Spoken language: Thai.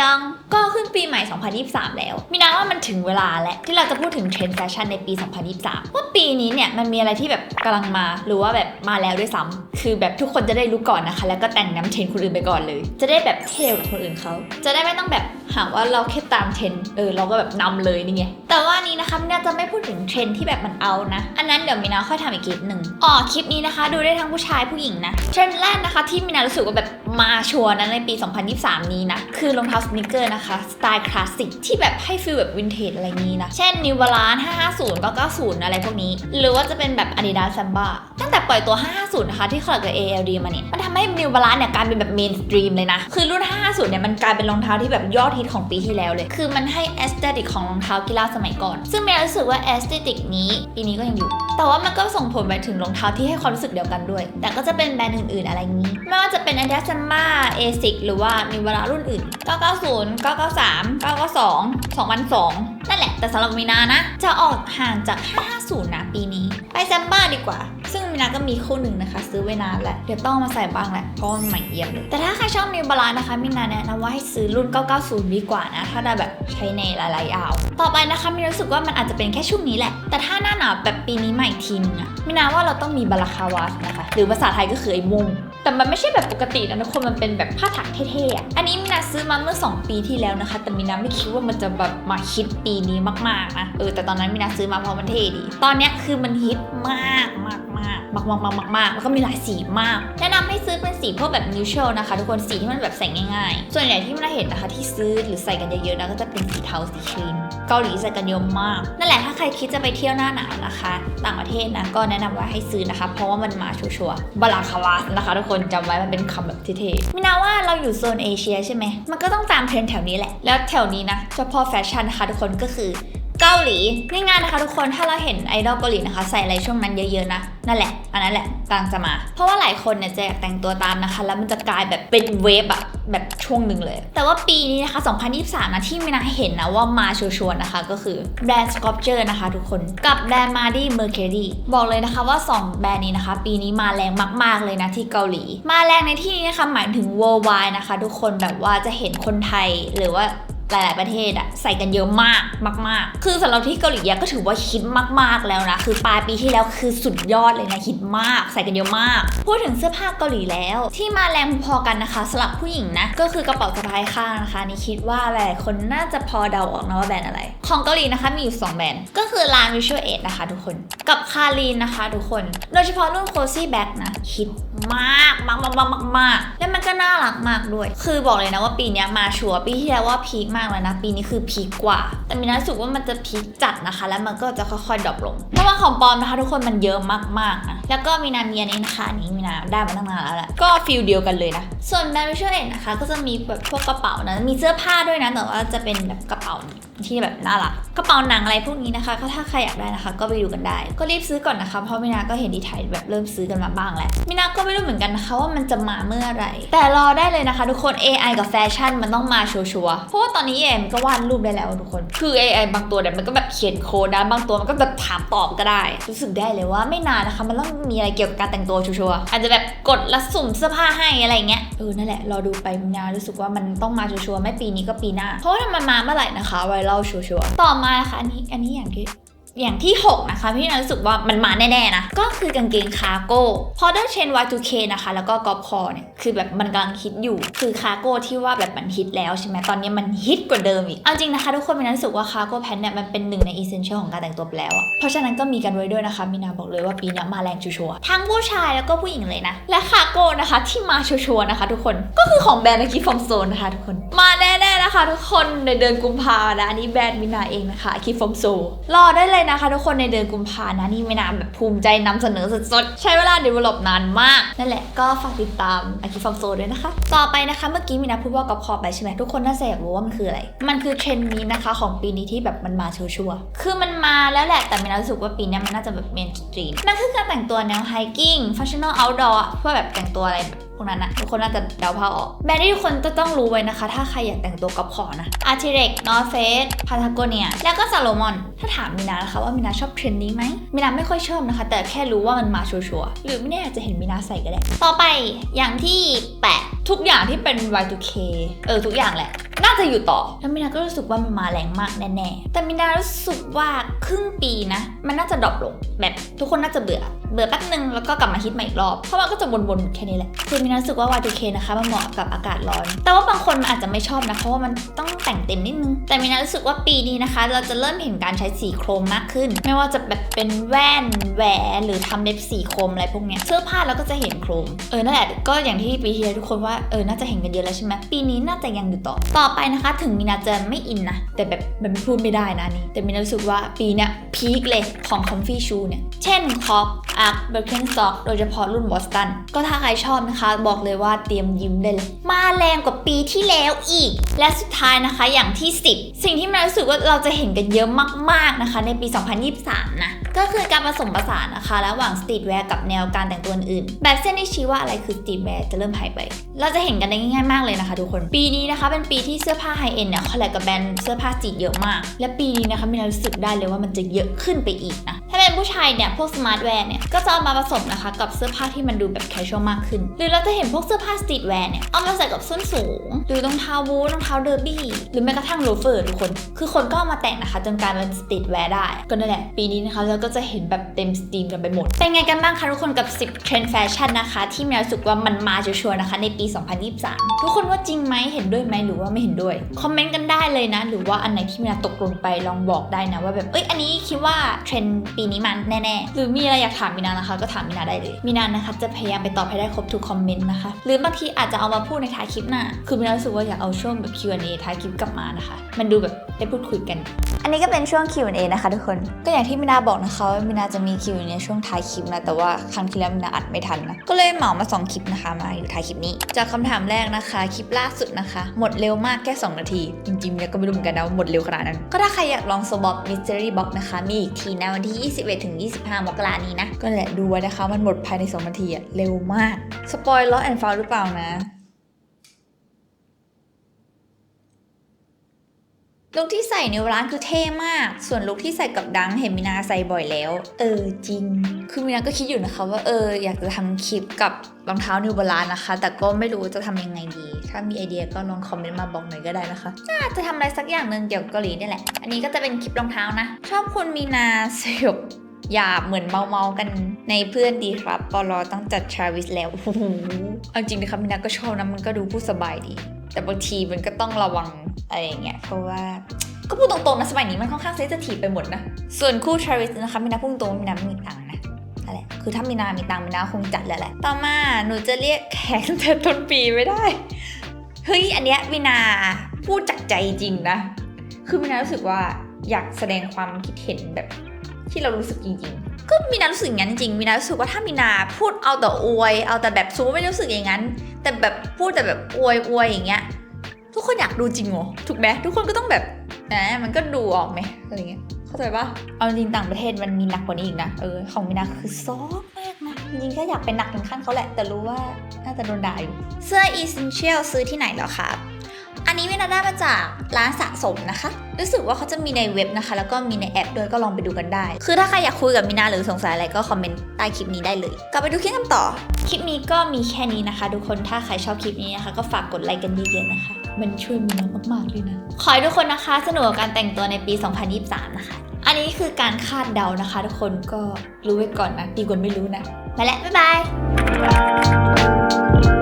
ยองก็ขึ้นปีใหม่ 2023 แล้ว มีนาว่ามันถึงเวลาแล้วที่เราจะพูดถึงเทรนด์แฟชั่นในปี 2023 ว่าปีนี้เนี่ยมันมีอะไรที่แบบกำลังมาหรือว่าแบบมาแล้วด้วยซ้ำคือแบบทุกคนจะได้รู้ก่อนนะคะ แล้วก็แต่งน้ำเทรนด์คนอื่นไปก่อนเลย จะได้แบบเท่กว่าคนอื่นเขาจะได้ไม่ต้องแบบหาว่าเราแค่ตามเทรนด์เออเราก็แบบนำเลยนี่ไงแต่ว่านี้นะคะมินาจะไม่พูดถึงเทรนด์ที่แบบมันเอานะ อันนั้นเดี๋ยวมินาค่อยทำอีกคลิปหนึ่งอ๋อคลิปนี้นะคะ ดูได้ทั้งผู้ชายผู้หญิงนะเทรนด์แรกนะคะที่มินารู้สึกว่าแบบ มาชัวร์นะในปี 2023 นี้นะ คือรองเท้าสนิเกอร์นะคะ สไตล์คลาสสิกที่แบบให้ฟีลแบบวินเทจอะไรนี้นะ เช่น New Balance 550 990 อะไรพวกนี้ หรือว่าจะเป็นแบบ Adidas Samba ตั้งแต่ปล่อยตัว 550 นะคะ ที่คอลแลบกับ ALD มาเนี่ย มันทำให้ New Balance เนี่ยกลายเป็นแบบเมนสตรีมเลยนะ คือรุ่น 550 เนี่ยมันกลายเป็นรองเท้าที่แบบยอดฮิตของปีที่แล้วเลย คือมันให้แอสเตติกของรองเท้ากีฬาสมัยก่อน ซึ่งเมย์รู้สึกว่าแอสเตติกนี้ปีนี้ก็ยังอยู่ แต่ว่ามันก็ส่งผลไปถึงรองเท้าที่ให้ความรู้สึกเดียวกันด้วย แต่ก็จะเป็นแบรนด์อื่นๆ อะไรงี้ไม่ว่าจะเป็น Adidas Samba ASIC หรือว่า New Balance รุ่นอื่น 990 993 992 2002 นั่นแหละ แต่สำหรับมีนานะ จะออกห่างจาก 550 นะปีนี้ ไปแซมบ้าดีกว่า ซึ่งมีนาก็มีคู่หนึ่งนะคะ ซื้อไว้นานแล้วเดี๋ยวต้องมาใส่บ้างแหละ เพราะมันใหม่เยี่ยมเลย แต่ถ้าใครชอบนิวบาลานนะคะมีนาแนะนำว่าให้ซื้อรุ่น 990 ดีกว่านะ ถ้าได้แบบใช้ในหลายๆยาว ต่อไปนะคะมีรู้สึกว่ามันอาจจะเป็นแค่ช่วงนี้แหละ แต่ถ้าหน้าหนาวแบบปีนี้ใหม่ทีนึงอะมีนาว่าเราต้องมีบาลาคาวาสนะคะ หรือภาษาไทยก็คือไอ้มุง แต่มันไม่ใช่แบบปกตินะทุกคนมันเป็นแบบผ้าถักเท่ๆอะอันนี้มินาซื้อมาเมื่อ 2 ปีที่แล้วนะคะ แต่มินาไม่คิดว่ามันจะแบบมาฮิตปีนี้มากๆนะเออแต่ตอนนั้นมินาซื้อมาเพราะมันเท่ดี ตอนเนี้ยคือมันฮิตมากมาก มากมากมากมากมากมากแล้วก็มีหลายสีมาก แนะนำให้ซื้อเป็นสีพวกแบบนิวทรัลนะคะ ทุกคนสีที่มันแบบใส่ง่ายๆ ส่วนใหญ่ที่มินเห็นนะคะที่ซื้อหรือใส่กันเยอะๆนะก็จะเป็นสีเทาสีครีมเกาหลีใส่กันเยอะมาก นั่นแหละถ้าใครคิดจะไปเที่ยวหน้าหนาวนะคะ ต่างประเทศนะก็แนะนำว่าให้ซื้อนะคะ เพราะว่ามันมาชัวร์ๆบาลาคาวาสนะคะ ทุกคนจำไว้มันเป็นคำแบบเท่ๆมินาว่าเราอยู่โซนเอเชียใช่ไหมมันก็ต้องตามเทรนด์แถวนี้แหละแล้วแถวนี้นะเฉพาะแฟชั่นนะคะทุกคนก็คือ เกาหลีง่ายๆนะคะทุกคนถ้าเราเห็นไอดอลเกาหลีนะคะใส่อะไรช่วงนั้นเยอะๆนะนั่นแหละอันนั้นแหละกำลังจะมา เพราะว่าหลายคนเนี่ยจะอยากแต่งตัวตามนะคะ แล้วมันจะกลายแบบเป็นเวฟอะแบบช่วงหนึ่งเลย แต่ว่าปีนี้นะคะ 2023 นะที่มินาเห็นนะว่ามาชัวร์ๆนะคะ ก็คือแบรนด์ Sculpture นะคะทุกคนกับแบรนด์ Mardi Mercury บอกเลยนะคะว่า 2 แบรนด์นี้นะคะ ปีนี้มาแรงมาก ๆเลยนะที่เกาหลี มาแรงในที่นี้นะคะหมายถึง worldwide นะคะ ทุกคนแบบว่าจะเห็นคนไทยหรือว่า หลาย ๆ ประเทศอะใส่กันเยอะมากมาก ๆ คือสำหรับที่เกาหลีก็ถือว่าฮิตมาก ๆ แล้วนะ คือปลายปีที่แล้วคือสุดยอดเลยนะฮิตมาก ใส่กันเยอะมาก พูดถึงเสื้อผ้าเกาหลีแล้ว ที่มาแรงพอกันนะคะสำหรับผู้หญิงนะ ก็คือกระเป๋าสะพายข้างนะคะนี่คิดว่าหลายๆคนน่าจะพอเดาออกนะว่าแบรนด์อะไร ของเกาหลีนะคะมีอยู่ 2 แบรนด์ ก็คือร้าน Visual Aid นะคะทุกคน กับคารีนนะคะทุกคน โดยเฉพาะรุ่น Cozy Bag นะฮิตมากมากมากมากมากและมันก็น่ารักมากด้วย คือบอกเลยนะว่าปีนี้มาชัวร์ปีที่แล้วว่าพีคมากแล้วนะ ปีนี้คือพีกกว่า แต่มีน้าสุกว่ามันจะพีกจัดนะคะ แล้วมันก็จะค่อยๆดรอปลงเพราะว่าของปลอมนะคะทุกคนมันเยอะมากๆนะแล้วก็มีนามีอันนี้นะคะอันนี้มีนาได้มาตั้งนานแล้วแหละก็ฟิลเดียวกันเลยนะ ส่วนแบรนด์วิชวลเอ็นนะคะ ก็จะมีแบบพวกกระเป๋านะมีเสื้อผ้าด้วยนะแต่ว่าจะเป็นแบบกระเป๋าที่แบบน่ารักกระเป๋าหนังอะไรพวกนี้นะคะก็ถ้าใครอยากได้นะคะ ก็ไปดูกันได้ ก็รีบซื้อก่อนนะคะเพราะมินาก็เห็นดีไทยแบบเริ่มซื้อกันมาบ้างแล้วมินาก็ไม่รู้เหมือนกันนะคะว่ามันจะมาเมื่อไหร่ แต่รอได้เลยนะคะทุกคน AI กับแฟชั่นมันต้องมาชัวร์ๆเพราะว่าตอนนี้ AI มันก็วาดรูปได้แล้วทุกคน คือ AI บางตัวเนี่ยมันก็แบบเขียนโค้ดนะบางตัวมันก็แบบถามตอบก็ได้ รู้สึกได้เลยว่าไม่นานนะคะมันต้องมีอะไรเกี่ยวกับการแต่งตัวชัวร์ๆอาจจะแบบกดและสุ่มเสื้อผ้าให้อะไรเงี้ยเออนั่นแหละรอดูไปมินารู้สึกว่ามันต้องมาชัวร์ๆไม่ปีนี้ก็ปีหน้า เพราะว่ามันมาเมื่อไหร่นะคะไวรัลชัวร์ๆต่อมานะคะอันนี้อันนี้อย่างที่ อย่างที่ 6 นะคะ พี่นารู้สึกว่ามันมาแน่ๆนะ ก็คือกางเกงคาร์โก้พอเดอร์เชน Y2K นะคะ แล้วก็กอล์ฟคอเนี่ย คือแบบมันกำลังฮิตอยู่ คือคาร์โก้ที่ว่าแบบมันฮิตแล้วใช่ไหมตอนนี้มันฮิตกว่าเดิมอีก เอาจริงนะคะ ทุกคนมีนารู้สึกว่าคาร์โก้แพนเนี่ยมันเป็นหนึ่งในอีเซนเชียลของการแต่งตัวไปแล้วอะเพราะฉะนั้นก็มีกันไว้ด้วยนะคะมีนาบอกเลยว่าปีนี้มาแรงชัวร์ทั้งผู้ชายแล้วก็ผู้หญิงเลยนะ และคาร์โก้นะคะที่มาชัวร์นะคะ ทุกคนก็คือของแบรนด์นกี้ฟอร์มโซนนะคะทุกคนมาแน่ นะคะทุกคนในเดือนกุมภานะอันนี้แบรนด์มินาเองนะคะคิฟอมโซรอได้เลยนะคะทุกคนในเดือนกุมภานะนี่มินาแบบภูมิใจนำเสนอสดๆ ใช้เวลา develop นานมาก นั่นแหละก็ฝากติดตามอาคิฟอมโซด้วยนะคะ ต่อไปนะคะเมื่อกี้มินาพูดว่ากอบคอบไปใช่ไหมทุกคนน่าจะอยากรู้ว่ามันคืออะไร มันคือเทรนด์นี้นะคะของปีนี้ที่แบบมันมาชัวร์คือมันมาแล้วแหละแต่มินารู้สึกว่าปีนี้มันน่าจะแบบเมนสตรีมมันคือการแต่งตัวแนวไฮกิ้งฟัชชั่นอลเอาท์ดอร์เพื่อแบบแต่งตัวอะไรแบบ พวกนั้นนะทุกคนน่าจะเดาภาพออก แบรนด์ที่ทุกคนจะต้องรู้ไว้นะคะ ถ้าใครอยากแต่งตัวกับขอนะ a r t i r e x North Face Patagonia แล้วก็ Salomon ถ้าถามมินานะคะว่ามินาชอบเทรนด์นี้ไหมมินาไม่ค่อยชอบนะคะ แต่แค่รู้ว่ามันมาชัวร์ๆหรือไม่แน่อาจจะเห็นมินาใส่ก็ได้ ต่อไปอย่างที่8ทุกอย่างที่เป็น Y2K เออทุกอย่างแหละน่าจะอยู่ต่อ แล้วมินาก็รู้สึกว่ามันมาแรงมากแน่ๆ แต่มินารู้สึกว่าครึ่งปีนะ มันน่าจะดรอปลง แบบทุกคนน่าจะเบื่อเบื่อแป๊บนึงแล้วก็กลับมาฮิตใหม่อีกรอบ เพราะมันก็จะวนๆแค่นี้แหละ คือมินารู้สึกว่า Y2K นะคะมันเหมาะกับอากาศร้อน แต่ว่าบางคนอาจจะไม่ชอบนะ เพราะว่ามันต้องแต่งเต็มนิดนึง แต่มินารู้สึกว่าปีนี้นะคะ เราจะเริ่มเห็นการใช้สีโครมมากขึ้น ไม่ว่าจะแบบเป็นแว่นแหวนหรือทำเล็บสีโครมอะไรพวกเนี้ยเสื้อผ้าเราก็จะเห็นโครม เออนั่นแหละก็อย่างที่ปีที่แล้วทุกคนว่าเออน่าจะเห็นกันเยอะแล้วใช่ไหมปีนี้น่าจะยังอยู่ต่อ ต่อไปนะคะ ถึงมินาจะไม่อินนะแต่แบบมันพูดไม่ได้นะนี่แต่มินารู้สึกว่าปีเนี้ยพีคเลยของ comfy shoe เนี่ยเช่นคออาร์คเบอร์เคนสต็อกโดยเฉพาะรุ่นบอสตัน ก็ถ้าใครชอบนะคะ บอกเลยว่าเตรียมยิ้มได้เลยมาแรงกว่าปีที่แล้วอีก และสุดท้ายนะคะอย่างที่ 10 สิ่งที่มันรู้สึกว่าเราจะเห็นกันเยอะมากๆนะคะ ในปี 2023 นะ ก็คือการผสมผสานนะคะระหว่างสตรีทแวร์กับแนวการแต่งตัวอื่น แบบเส้นที่ชี้ว่าอะไรคือสตรีทแวร์จะเริ่มหายไป เราจะเห็นกันได้ง่ายๆมากเลยนะคะทุกคน ปีนี้นะคะเป็นปีที่เสื้อผ้าไฮเอ็นเนี่ยคอลแลบกับแบรนด์เสื้อผ้าสตรีทเยอะมาก และปีนี้นะคะมินารู้สึกได้เลยว่ามันจะเยอะขึ้นไปอีกนะถ้าเป็นผู้ชายเนี่ยพวกสมาร์ทแวร์เนี่ยก็จะเอามาผสมนะคะกับเสื้อผ้าที่มันดูแบบแคชชวลมากขึ้น หรือเราจะเห็นพวกเสื้อผ้าสตรีทแวร์เนี่ยเอามาใส่กับส้นสูง หรือรองเท้าบูทรองเท้าเดอร์บี้ หรือแม้กระทั่งโลเฟอร์ทุกคน คือคนก็เอามาแต่งนะคะจนกลายเป็นสตรีทแวร์ได้ ก็นั่นแหละปีนี้นะคะเราก็จะเห็นแบบเต็มสตรีมกันไปหมด เป็นไงกันบ้างคะทุกคนกับ 10 เทรนด์แฟชั่นนะคะ ที่มีรู้สึกว่ามันมาชัวร์นะคะ ในปี 2023 ทุกคนว่าจริงไหมเห็นด้วยไหมหรือว่าไม่เห็นด้วย คอมเมนต์กันได้เลยนะ หรือว่าอันไหนที่มีนาตกหล่นไปลองบอกได้นะ ว่าแบบเอ้ยอันนี้คิดว่าเทรนด์ปีนี้มันแน่ๆหรือมีอะไรอยากถามมินานะคะ ก็ถามมินาได้เลยมินานะคะ จะพยายามไปตอบให้ได้ครบทุกคอมเมนต์นะคะ หรือบางทีอาจจะเอามาพูดในท้ายคลิปหน้าคือมินารู้สึกว่าอยากเอาช่วงแบบ Q&A ท้ายคลิปกลับมานะคะ มันดูแบบได้พูดคุยกัน อันนี้ก็เป็นช่วง Q&A นะคะ ทุกคนก็อย่างที่มินาบอกนะคะว่ามินาจะมี Q&A ช่วงท้ายคลิปนะ แต่ว่าครั้งที่แล้วมินาอัดไม่ทันนะ ก็เลยเหมามาสองคลิปนะคะ มาอยู่ท้ายคลิปนี้ จากคำถามแรกนะคะ คลิปล่าสุดนะคะ หมดเร็วมากแค่ 2 นาที จริงๆเนี่ยก็ไม่รู้เหมือนกันนะว่าหมดเร็วขนาดนั้น ก็ถ้าใครอยากลอง s w a p Mystery Box นะคะ มีอีกทีนะวันที่ 21ถึง25 มกรานี้นะ ก็แหละดูไว้นะคะ มันหมดภายใน 2 นาทีอะเร็วมาก สปอยล์ลอแอนฟาวหรือเปล่านะ ลุคที่ใส่ในร้านคือเท่มาก ส่วนลุคที่ใส่กับดังเห็นมินาใส่บ่อยแล้ว เออจริง คือมินาก็คิดอยู่นะคะว่าเอออยากจะทำคลิปกับรองเท้านิวบาลานนะคะ แต่ก็ไม่รู้จะทำยังไงดี ถ้ามีไอเดียก็ลองคอมเมนต์มาบอกหน่อยก็ได้นะคะ น่าจะทำอะไรสักอย่างหนึ่งเกี่ยวกับเกาหลีนี่แหละ อันนี้ก็จะเป็นคลิปรองเท้านะ ชอบคุณมีนาสยบหยาบเหมือนเมาเมาๆกันในเพื่อนดีครับปอลอต้องจัดทราวิสแล้วโอ้โหเอาจริงนะคะมินาก็ชอบนะมันก็ดูพูดสบายดี แต่บางทีมันก็ต้องระวังอะไรอย่างเงี้ยเพราะว่าก็พูดตรงๆนะสมัยนี้มันค่อนข้างเซนซิทีฟไปหมดนะ ส่วนคู่ทราวิสนะคะมินาพูดตรงๆมินาไม่มีตังค์นะนั่นแหละคือถ้ามินามีตังค์มินาคงจัดแล้วแหละ ต่อมาหนูจะเรียกแขกตั้งแต่ต้นปีไม่ได้ เฮ้ยอันเนี้ยมินาพูดจากใจจริงนะ คือมินารู้สึกว่าอยากแสดงความคิดเห็นแบบที่เรารู้สึกจริงๆ ก็มินารู้สึกอย่างนั้นจริงๆมินารู้สึกว่าถ้ามินาพูดเอาแต่อวย เอาแต่แบบซูไม่รู้สึกอย่างนั้น แต่แบบพูดแต่แบบอวยอวยอย่างเงี้ย ทุกคนอยากดูจริงเหรอถูกไหมทุกคนก็ต้องแบบแหมมันก็ดูออกไหมอะไรเงี้ยเข้าใจปะเอาจริงต่างประเทศมันมีหนักกว่านี้อีกนะเออของมินาคือซอฟมากนะจริงๆก็อยากเป็นหนักถึงขั้นเขาแหละ แต่รู้ว่าน่าจะโดนด่าอยู่เสื้อ Essential ซื้อที่ไหนเหรอครับ อันนี้มินาได้มาจากร้านสะสมนะคะ รู้สึกว่าเขาจะมีในเว็บนะคะ แล้วก็มีในแอปด้วยก็ลองไปดูกันได้ คือถ้าใครอยากคุยกับมินาหรือสงสัยอะไรก็คอมเมนต์ใต้คลิปนี้ได้เลยกลับไปดูคลิปกันต่อ คลิปนี้ก็มีแค่นี้นะคะ ทุกคนถ้าใครชอบคลิปนี้นะคะ ก็ฝากกดไลค์กันเยอะๆนะคะ มันช่วยมินามากๆเลยนะขอให้ทุกคนนะคะสนุกกับการแต่งตัวในปี 2023 นะคะ อันนี้คือการคาดเดานะคะ ทุกคนก็รู้ไว้ก่อนนะดีกว่าไม่รู้นะไปแล้วบ๊ายบาย